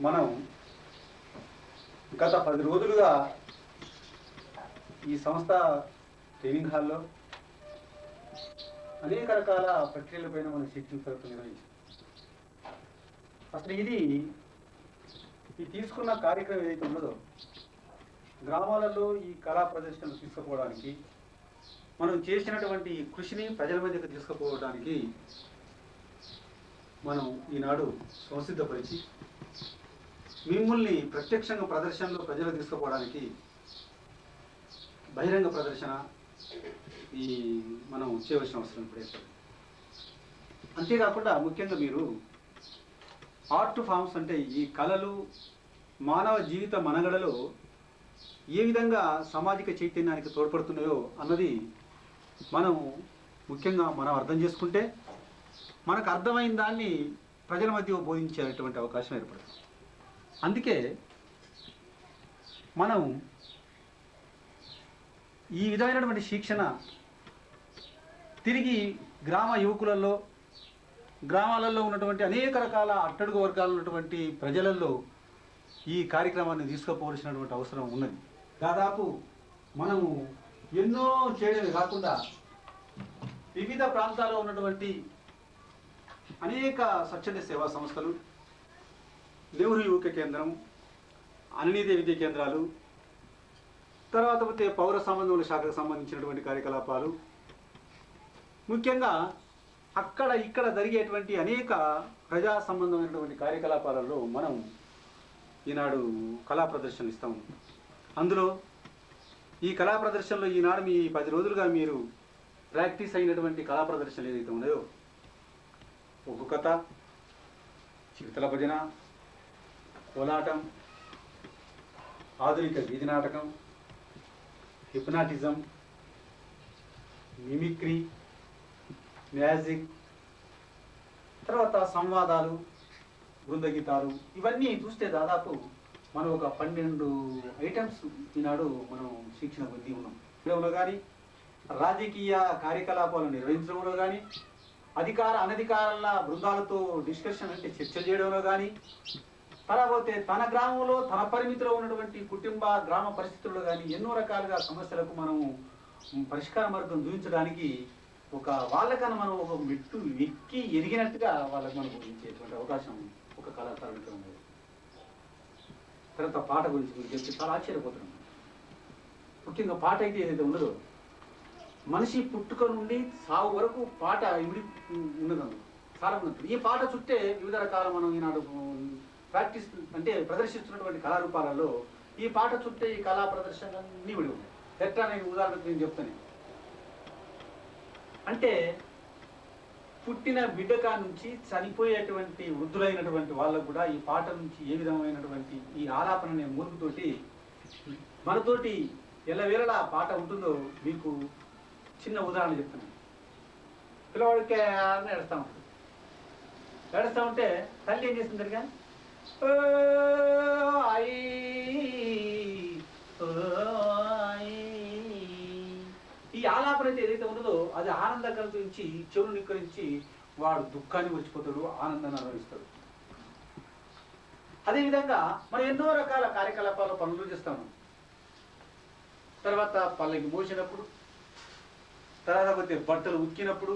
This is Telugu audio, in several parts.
మనం గత పది రోజులుగా ఈ సంస్థ ట్రైనింగ్ హాల్లో అనేక రకాల ప్రక్రియలపైన మనం శిక్షణ తరపు నిర్వహించాం. అసలు ఇది ఈ తీసుకున్న కార్యక్రమం ఏదైతే ఉన్నదో గ్రామాలలో ఈ కళా ప్రదర్శనలు తీసుకుపోవడానికి మనం చేసినటువంటి కృషిని ప్రజల మధ్యకు తీసుకుపోవడానికి మనం ఈనాడు సంసిద్ధపరిచి మిమ్మల్ని ప్రత్యక్షంగా ప్రదర్శనలో ప్రజలు తీసుకుపోవడానికి బహిరంగ ప్రదర్శన ఈ మనం చేయవలసిన అవసరం ఇప్పుడు ఏర్పడింది. అంతేకాకుండా ముఖ్యంగా మీరు ఆర్ట్ ఫామ్స్ అంటే ఈ కళలు మానవ జీవిత మనగడలో ఏ విధంగా సామాజిక చైతన్యానికి తోడ్పడుతున్నాయో అన్నది మనం ముఖ్యంగా మనం అర్థం చేసుకుంటే మనకు అర్థమైన దాన్ని ప్రజల మధ్య బోధించేటటువంటి అవకాశం ఏర్పడుతుంది. అందుకే మనం ఈ విధమైనటువంటి శిక్షణ తిరిగి గ్రామ యువకులలో గ్రామాలలో ఉన్నటువంటి అనేక రకాల అట్టడుగు వర్గాలు ఉన్నటువంటి ప్రజలలో ఈ కార్యక్రమాన్ని తీసుకుపోవలసినటువంటి అవసరం ఉన్నది. దాదాపు మనము ఎన్నో చేయడమే కాకుండా వివిధ ప్రాంతాల్లో ఉన్నటువంటి అనేక స్వచ్ఛంద సేవా సంస్థలు నెహ్రూ యువక కేంద్రం అనినీతి విద్య కేంద్రాలు తర్వాత పోతే పౌర సంబంధముల శాఖకు సంబంధించినటువంటి కార్యకలాపాలు. ముఖ్యంగా అక్కడ ఇక్కడ జరిగేటువంటి అనేక ప్రజా సంబంధమైనటువంటి కార్యకలాపాలలో మనం ఈనాడు కళా ప్రదర్శనలు ఇస్తాం. అందులో ఈ కళా ప్రదర్శనలో ఈనాడు మీ పది రోజులుగా మీరు ప్రాక్టీస్ అయినటువంటి కళా ప్రదర్శనలు ఏదైతే ఉన్నాయో ఒక కథ చిరుతల భజన కోలాటం ఆధునిక వీధి నాటకం హిప్నాటిజం మిమిక్రీ మ్యాజిక్ తర్వాత సంవాదాలు బృందగీతాలు ఇవన్నీ చూస్తే దాదాపు మనం ఒక పన్నెండు ఐటమ్స్ ఈనాడు మనం శిక్షణ పొంది ఉన్నాం. కానీ రాజకీయ కార్యకలాపాలు నిర్వహించడంలో కానీ అధికార అనధికారాల బృందాలతో డిస్కషన్ అంటే చర్చ చేయడంలో కానీ తర్వాత తన గ్రామంలో తన పరిమితిలో ఉన్నటువంటి కుటుంబ గ్రామ పరిస్థితుల్లో కానీ ఎన్నో రకాలుగా సమస్యలకు మనం పరిష్కార మార్గం చూపించడానికి ఒక వాళ్ళకన్నా మనం ఒక మెట్టు ఎక్కి ఎరిగినట్టుగా వాళ్ళకి మనం గురించేటువంటి అవకాశం ఒక కళాకారుడికి ఉంది తర్వాత పాట గురించి మీరు చెప్పి చాలా ఆశ్చర్యపోతున్నాం ముఖ్యంగా పాట అయితే ఏదైతే ఉండదో మనిషి పుట్టుక నుండి సాగు వరకు పాట ఇమిడి ఉన్నదండి చాలా ఉన్నది. ఈ పాట చుట్టే వివిధ రకాల మనం ఈనాడు ప్రాక్టీస్ అంటే ప్రదర్శిస్తున్నటువంటి కళారూపాలలో ఈ పాట చుట్టే ఈ కళా ప్రదర్శనలన్నీ విడి ఉన్నాయి. ఎట్లా నేను ఉదాహరణకు నేను చెప్తాను. అంటే పుట్టిన బిడ్డకా నుంచి చనిపోయేటువంటి వృద్ధులైనటువంటి వాళ్ళకు కూడా ఈ పాట నుంచి ఏ విధమైనటువంటి ఈ ఆలాపన అనే మూర్ఖతోటి మనతోటి ఎల్లవేళలా పాట ఉంటుందో మీకు చిన్న ఉదాహరణ చెప్తాను. పిల్లవాడికి అని ఉంటుంది ఏడుస్తా ఉంటే తల్లి ఏం చేస్తుంది దగ్గర ఈ ఆలాపన అయితే ఏదైతే ఉన్నదో అది ఆనందం కలిగించి చెవులు నిక్కరించి వాడు దుఃఖాన్ని మర్చిపోతాడు ఆనందాన్ని అనుభవిస్తాడు. అదేవిధంగా మనం ఎన్నో రకాల కార్యకలాపాలు పనులు చేస్తాము. తర్వాత పల్లకి మోసినప్పుడు తర్వాత పోతే బట్టలు ఉతికినప్పుడు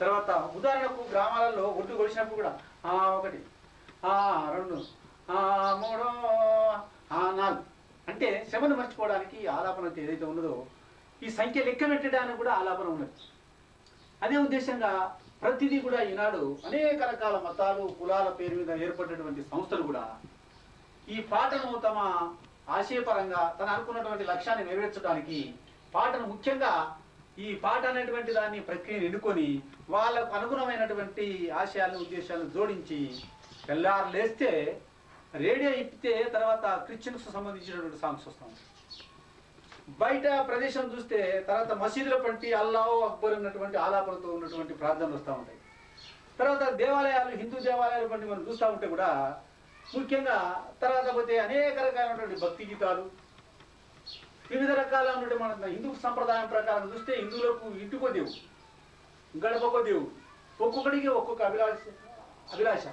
తర్వాత ఉదాహరణకు గ్రామాలలో ఒడ్డు కొలిసినప్పుడు కూడా ఒకటి. ఆ రెండు ఆ మూడు ఆ నాలుగు అంటే శ్రమను మర్చిపోవడానికి ఆలాపన ఏదైతే ఉన్నదో ఈ సంఖ్య లెక్క పెట్టడానికి కూడా ఆలాపన ఉన్నది. అదే ఉద్దేశంగా ప్రతిదీ కూడా ఈనాడు అనేక రకాల మతాలు కులాల పేరు మీద ఏర్పడినటువంటి సంస్థలు కూడా ఈ పాటను తమ ఆశయపరంగా తను అనుకున్నటువంటి లక్ష్యాన్ని నెరవేర్చడానికి పాటను ముఖ్యంగా ఈ పాట అనేటువంటి దాన్ని ప్రక్రియను ఎన్నుకొని వాళ్ళకు అనుగుణమైనటువంటి ఆశయాలను ఉద్దేశాలను జోడించి తెల్లారు లేస్తే రేడియో ఇప్పితే తర్వాత క్రిస్టియన్స్ సంబంధించినటువంటి సాంగ్స్ వస్తాం బయట ప్రదేశం చూస్తే తర్వాత మసీదుల పంటి అల్లాహ్ అక్బర్ ఉన్నటువంటి ఆలాపనతో ఉన్నటువంటి ప్రార్థనలు వస్తూ ఉంటాయి. తర్వాత దేవాలయాలు హిందూ దేవాలయాలు పంటి మనం చూస్తూ ఉంటే కూడా ముఖ్యంగా తర్వాత పోతే అనేక రకాలైనటువంటి భక్తి గీతాలు వివిధ రకాల ఉన్నటువంటి మన హిందూ సంప్రదాయం ప్రకారం చూస్తే హిందువులకు ఇంటికో దేవు గడపకో దేవు ఒక్కొక్కడికి ఒక్కొక్క అభిలాష అభిలాష.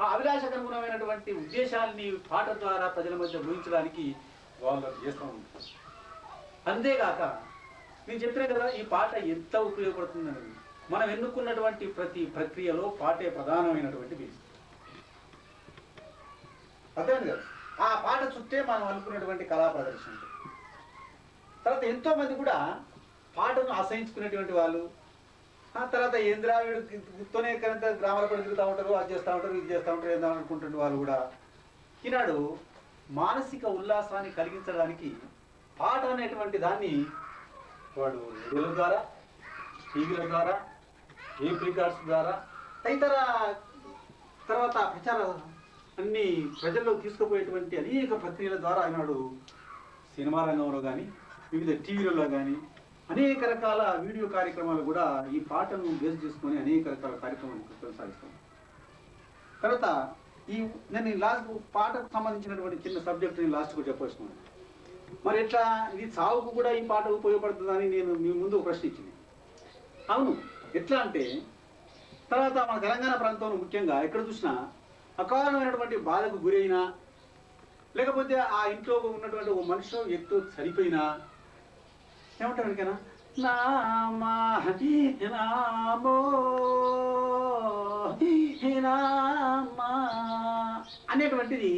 ఆ అభిలాషకు అనుగుణమైనటువంటి పాట ద్వారా ప్రజల మధ్య ఊహించడానికి వాళ్ళు చేస్తూ ఉంటారు. అంతేగాక నేను చెప్పిన కదా ఈ పాట ఎంత ఉపయోగపడుతుందని మనం ఎన్నుకున్నటువంటి ప్రతి ప్రక్రియలో పాటే ప్రధానమైనటువంటి బేస్. అర్థమైంది కదా? ఆ పాట చుట్టే మనం అనుకున్నటువంటి కళా ప్రదర్శన. తర్వాత ఎంతో మంది కూడా పాటను అసహించుకునేటువంటి వాళ్ళు ఆ తర్వాత ఏంద్రా వీడు గుర్తోనే కనుక గ్రామాల పడి తిరుగుతూ ఉంటారు అది చేస్తూ ఉంటారు ఇది చేస్తూ ఉంటారు ఏందా అనుకుంటున్న వాళ్ళు కూడా. ఈనాడు మానసిక ఉల్లాసాన్ని కలిగించడానికి పాట అనేటువంటి దాన్ని వాడు రేడియోల ద్వారా టీవీల ద్వారా టేప్ రికార్డ్స్ ద్వారా తదితర తర్వాత ప్రచార అన్ని ప్రజల్లో తీసుకుపోయేటువంటి అనేక ప్రక్రియల ద్వారా ఈనాడు సినిమా రంగంలో కానీ వివిధ టీవీలలో కానీ అనేక రకాల వీడియో కార్యక్రమాలు కూడా ఈ పాటను బేస్ చేసుకొని అనేక రకాల కార్యక్రమాలు కొనసాగిస్తాం. తర్వాత ఈ నేను ఈ లాస్ట్ పాటకు సంబంధించినటువంటి చిన్న సబ్జెక్ట్ నేను లాస్ట్కు చెప్పేస్తున్నాను మరి ఎట్లా? ఇది సాగుకు కూడా ఈ పాట ఉపయోగపడుతుందని నేను మీ ముందు ప్రశ్నించింది ప్రశ్న ఇచ్చింది. అవును. ఎట్లా అంటే తర్వాత మన తెలంగాణ ప్రాంతంలో ముఖ్యంగా ఎక్కడ చూసినా అకారణమైనటువంటి బాధకు గురైనా లేకపోతే ఆ ఇంట్లో ఉన్నటువంటి ఒక మనిషి ఎత్తు చనిపోయినా ఏమంటారు వెనకనా? నామా నామో నామా అనేటువంటిది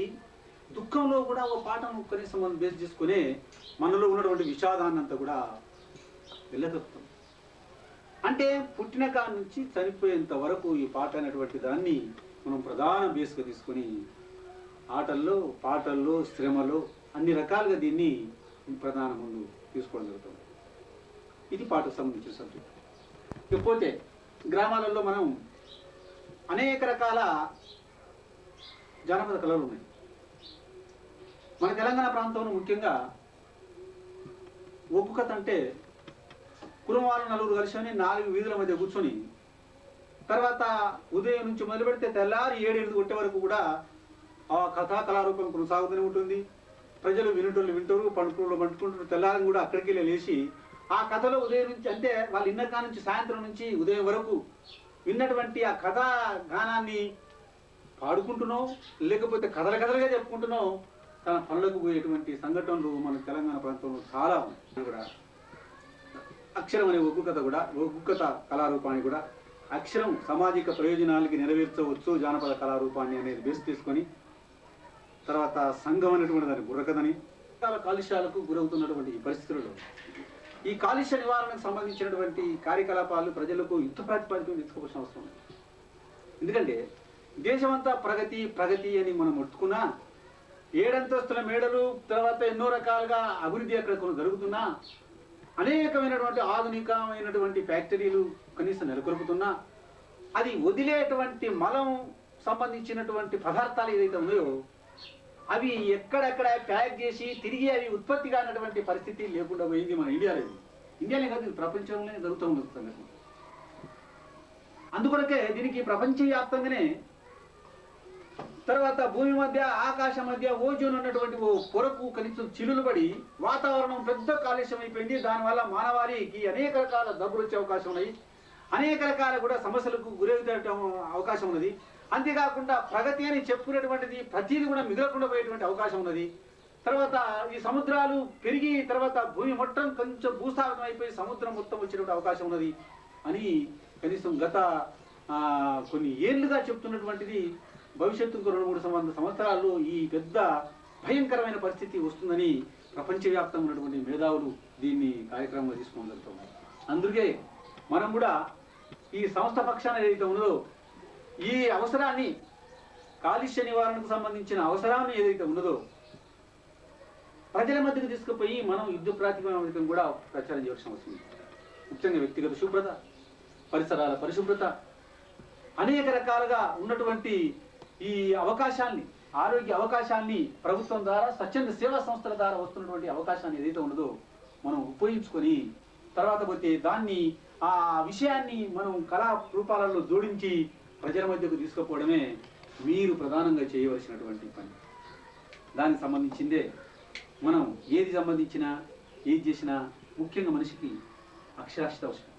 దుఃఖంలో కూడా ఒక పాటను కనీసం మనం బేస్ చేసుకునే మనలో ఉన్నటువంటి విషాదాన్ని అంతా కూడా వెళ్ళగలుగుతాం. అంటే పుట్టిన కాడ నుంచి చనిపోయేంత వరకు ఈ పాట అనేటువంటి దాన్ని మనం ప్రధాన బేస్గా తీసుకొని ఆటల్లో పాటల్లో శ్రమలో అన్ని రకాలుగా దీన్ని ప్రధాన ముందు తీసుకోవడం జరుగుతుంది. ఇది పాటకు సంబంధించిన సబ్జెక్ట్ ఇకపోతే గ్రామాలలో మనం అనేక రకాల జానపద కళలు ఉన్నాయి. మన తెలంగాణ ప్రాంతంలో ముఖ్యంగా ఒగ్గు కథ అంటే కుటుంబాలు నలుగురు కలిసి నాలుగు వీధుల మధ్య కూర్చొని తర్వాత ఉదయం నుంచి మొదలు పెడితే తెల్లారి ఏడెనిమిది కొట్టే వరకు కూడా ఆ కథా కళారూపం కొనసాగుతూనే ఉంటుంది. ప్రజలు వినటోళ్ళు వింటారు పండుకోళ్ళు పండుకుంటారు. తెల్లారం కూడా అక్కడికి వెళ్ళి లేచి ఆ కథలో ఉదయం నుంచి అంటే వాళ్ళు ఇన్న కాడ నుంచి సాయంత్రం నుంచి ఉదయం వరకు విన్నటువంటి ఆ కథా గానాన్ని పాడుకుంటున్నాం లేకపోతే కథల కథలుగా చెప్పుకుంటున్నాం తన పనులకు పోయేటువంటి సంఘటనలు మన తెలంగాణ ప్రాంతంలో చాలా ఉన్నాయి కూడా. అక్షరం అనే ఒగ్గు కథ కూడా ఒగ్గు కథ కళారూపాన్ని కూడా అక్షరం సామాజిక ప్రయోజనాలకి నెరవేర్చవచ్చు జానపద కళారూపాన్ని అనేది బేస్ తీసుకొని తర్వాత సంఘం అనేటువంటి దాని బుర్రకథని చాలా కాలుష్యాలకు గురవుతున్నటువంటి ఈ పరిస్థితులలో ఈ కాలుష్య నివారణకు సంబంధించినటువంటి కార్యకలాపాలు ప్రజలకు యుద్ధ ప్రాతిపదికన తీసుకోవాల్సిన అవసరం ఉంది. ఎందుకంటే దేశమంతా ప్రగతి ప్రగతి అని మనం ముట్టుకున్నా ఏడంతస్తుల మేడలు తర్వాత ఎన్నో రకాలుగా అభివృద్ధి అక్కడ కొన్ని జరుగుతున్నా అనేకమైనటువంటి ఆధునికమైనటువంటి ఫ్యాక్టరీలు కనీసం నెలకొల్పుతున్నా అది వదిలేటువంటి మలం సంబంధించినటువంటి పదార్థాలు ఏదైతే ఉన్నాయో అవి ఎక్కడెక్కడ ప్యాక్ చేసి తిరిగి అవి ఉత్పత్తి కానటువంటి పరిస్థితి లేకుండా పోయింది మన ఇండియాలో. ఇండియాలో కాదు ప్రపంచంలోనే జరుగుతూ ఉంది సంగతి అందుకొరకే దీనికి ప్రపంచవ్యాప్తంగానే తర్వాత భూమి మధ్య ఆకాశం మధ్య ఓజోన్ ఉన్నటువంటి ఓ పొరకు కనీసం చిలులు పడి వాతావరణం పెద్ద కాలుష్యం అయిపోయింది. దానివల్ల మానవాళికి అనేక రకాల జబ్బులు వచ్చే అవకాశం ఉన్నాయి అనేక రకాల కూడా సమస్యలకు గురవుతే అవకాశం ఉన్నది. అంతేకాకుండా ప్రగతి అని చెప్పుకునేటువంటిది ప్రతిదీ కూడా మిగలకుండా పోయేటువంటి అవకాశం ఉన్నది. తర్వాత ఈ సముద్రాలు పెరిగి తర్వాత భూమి మొత్తం కొంచెం భూస్థాపితం అయిపోయి సముద్రం మొత్తం వచ్చేటువంటి అవకాశం ఉన్నది అని కనీసం గత కొన్ని ఏళ్ళుగా చెప్తున్నటువంటిది భవిష్యత్తు రెండు మూడు వంద సంవత్సరాల్లో ఈ పెద్ద భయంకరమైన పరిస్థితి వస్తుందని ప్రపంచవ్యాప్తంగా ఉన్నటువంటి మేధావులు దీన్ని కార్యక్రమంగా తీసుకోవడం జరుగుతుంది. అందుకే మనం కూడా ఈ సంస్థ పక్షాన ఏదైతే ఉన్నదో ఈ అవసరాన్ని కాలుష్య నివారణకు సంబంధించిన అవసరాన్ని ఏదైతే ఉన్నదో ప్రజల మధ్యకు తీసుకుపోయి మనం యుద్ధ ప్రాతిపదికం కూడా ప్రచారం చేయాల్సిన అవసరం ముఖ్యంగా వ్యక్తిగత శుభ్రత పరిసరాల పరిశుభ్రత అనేక రకాలుగా ఉన్నటువంటి ఈ అవకాశాన్ని ఆరోగ్య అవకాశాన్ని ప్రభుత్వం ద్వారా స్వచ్ఛంద సేవా సంస్థల ద్వారా వస్తున్నటువంటి అవకాశాన్ని ఏదైతే ఉన్నదో మనం ఉపయోగించుకొని తర్వాత పోతే దాన్ని ఆ విషయాన్ని మనం కళా రూపాలలో జోడించి ప్రజల మధ్యకు తీసుకుపోవడమే మీరు ప్రధానంగా చేయవలసినటువంటి పని. దానికి సంబంధించిందే మనం ఏది సంబంధించినా ఏది చేసినా ముఖ్యంగా మనిషికి అక్షరాస్యత అవసరం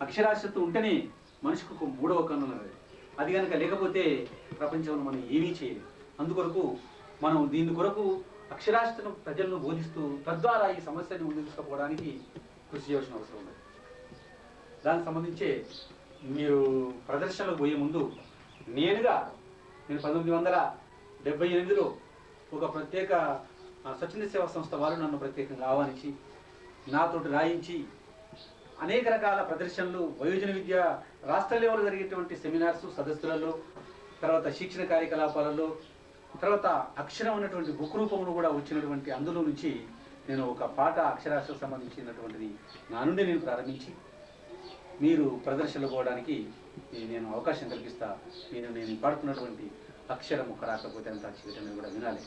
అక్షరాస్యత ఉంటేనే మనిషికి ఒక మూడవ కన్ను అది కనుక లేకపోతే ప్రపంచంలో మనం ఏమీ చేయలేదు అందుకొరకు మనం దీని కొరకు అక్షరాస్యతను ప్రజలను బోధిస్తూ తద్వారా ఈ సమస్యని ముందుకు తీసుకుపోవడానికి కృషి చేయాల్సిన అవసరం ఉంది దానికి సంబంధించే మీరు ప్రదర్శనలకు పోయే ముందు నేనుగా నేను పంతొమ్మిది వందల డెబ్బై ఎనిమిదిలో ఒక ప్రత్యేక స్వచ్ఛంద సేవా సంస్థ వారు నన్ను ప్రత్యేకంగా ఆహ్వానించి నాతోటి రాయించి అనేక రకాల ప్రదర్శనలు వయోజన విద్య రాష్ట్ర లెవెల్ జరిగేటువంటి సెమినార్స్ సదస్సులలో తర్వాత శిక్షణ కార్యకలాపాలలో తర్వాత అక్షరం అన్నటువంటి బుక్ రూపంలో కూడా వచ్చినటువంటి అందులో నుంచి నేను ఒక పాట అక్షరాస్యకు సంబంధించినటువంటిది నా నుండి నేను ప్రారంభించి మీరు ప్రదర్శనలు పోవడానికి నేను అవకాశం కల్పిస్తా. నేను నేను పాడుతున్నటువంటి అక్షరం ఒక రాకపోతే అంత చీకటి కూడా వినాలి.